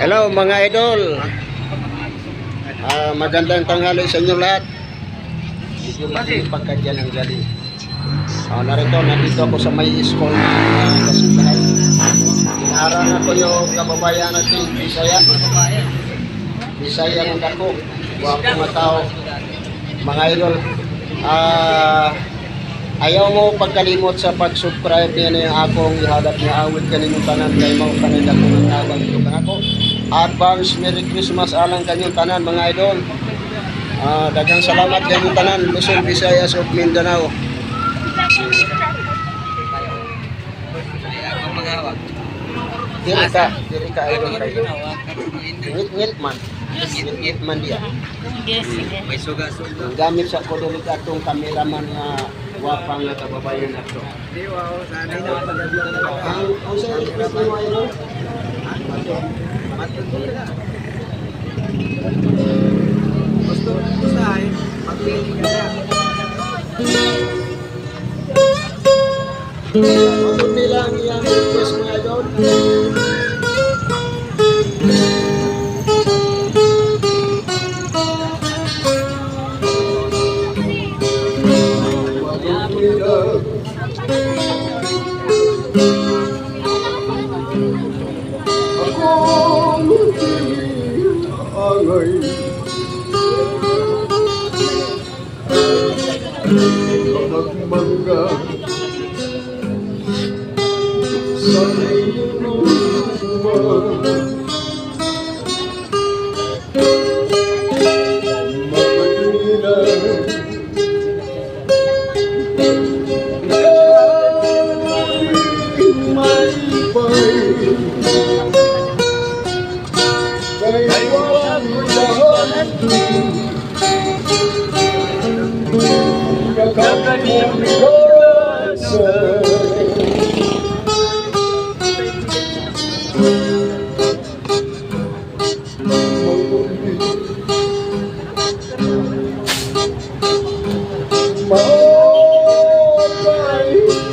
Hello mga idol. Ah, magandang tanghali sa inyo lahat. Madilim pagkadyan ng galing. Ah, narito, nandito ako sa may school na uh, kasimbahan. Inaaraw ko yung kababayan natin, Bisaya. Bisaya ng dako. Wapo nga tao. Mga idol, ah, ayaw mo pagkalimot sa pag-subscribe niya na yung akong ihadap niya awit kaninyong tanan kay mo kanila kung ang ito ako. Advance Merry Christmas alang kanyong tanan mga idol. Ah, daghang salamat kanyong tanan Luzon, Visayas ug Mindanao. Dili ka, dili ka idol kayo. Ngit ngit man. Ngit ngit man diya. May suga-suga. Ang gamit sa ko dili ka tong kameraman nga wapang nga kababayan nato. Ang ang sa request mo idol? Gusto ko sa ay, magpili ka na. Magmangga sa iyong Sabi Thank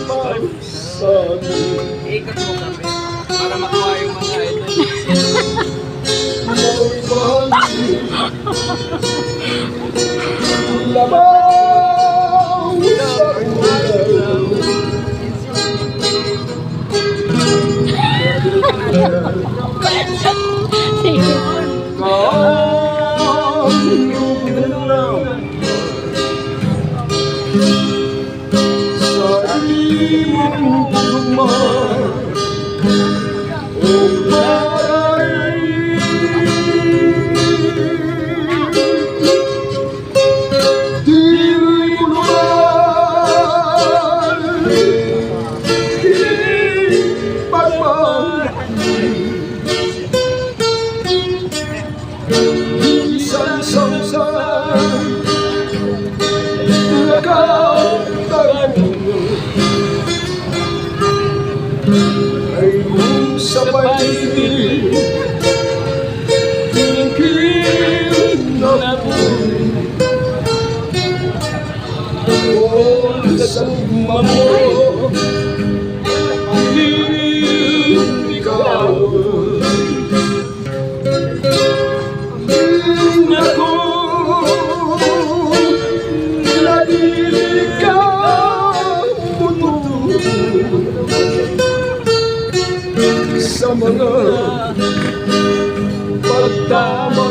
my son. Sa imong tugma Oh, sa mo Ikaw Ako Nadili ka Puto Sa mga Pagdamay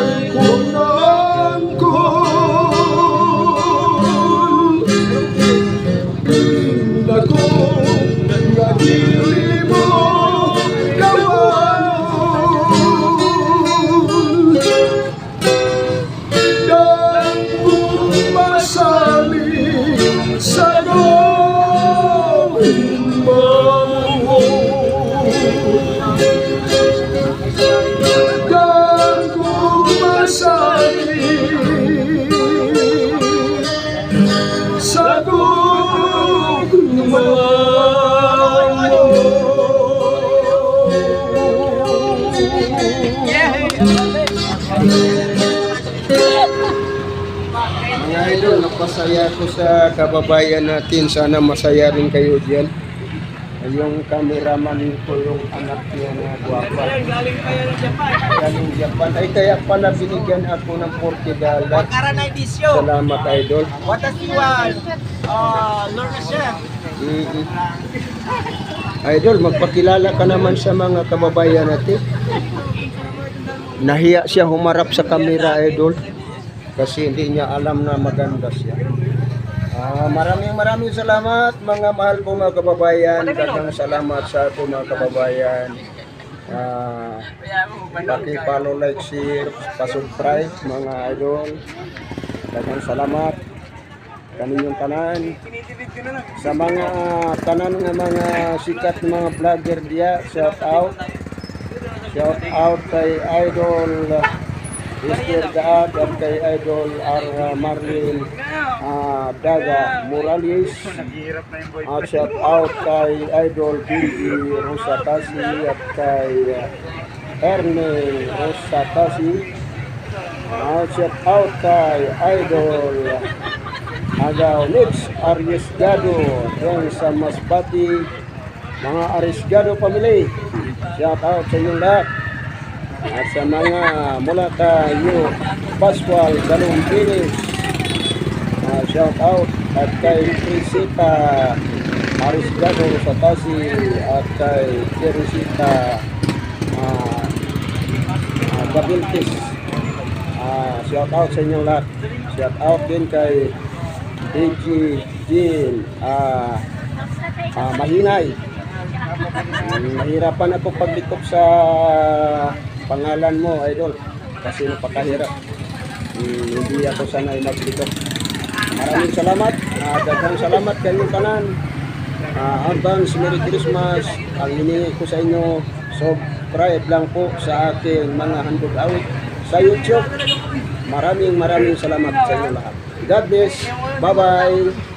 napasaya ko sa kababayan natin. Sana masaya rin kayo diyan. Yung cameraman ko yung anak niya na guwapa. galing pa yan ng Japan. Galing Japan. Ay kaya pala binigyan ako ng 40 dollars. Pagkaran na edisyo. Salamat idol. What does you want? Uh, learn a chef. Mhm. Idol, magpakilala ka naman sa mga kababayan natin. Nahiya siya humarap sa kamera, idol. Kasi hindi niya alam na maganda siya. Ah, maraming maraming salamat mga mahal ko mga kababayan. Dagang salamat sa ato mga kababayan. Ah, paki-follow, like, share, pa-subscribe mga idol. Dagang salamat kaninyong tanan sa mga tanan nga mga sikat na mga vlogger diya shout out shout out kay idol Mr. Gaad at kay idol R. Marlin ah, Daga Morales at shout out kay idol Billy Rosatasi at kay uh, Erne Rosatasi at shout out kay idol Agaw Lips Arriesgado yan sa Masbati mga Arriesgado family shout out sa inyong lahat at sa mga mula kayo Pascual Galong Pilis uh, shout out at kay Trisita Arriesgado sa Tasi at kay Teresita uh, uh, Gabiltis Ah, shout out sa inyong lahat. Shout out din kay DG Jean ah ah, Mahinay. Mahirapan ako paglikop sa pangalan mo, idol. Kasi napakahirap. Mm, hindi ako sanay maglikop. Maraming salamat. Uh, daghang salamat kayo tanan. Ah, advance Merry Christmas. Ang hiningi ko sa inyo, subscribe lang po sa aking mga handog awit sa YouTube. Maraming maraming salamat sa inyo lahat. God bless. Bye-bye.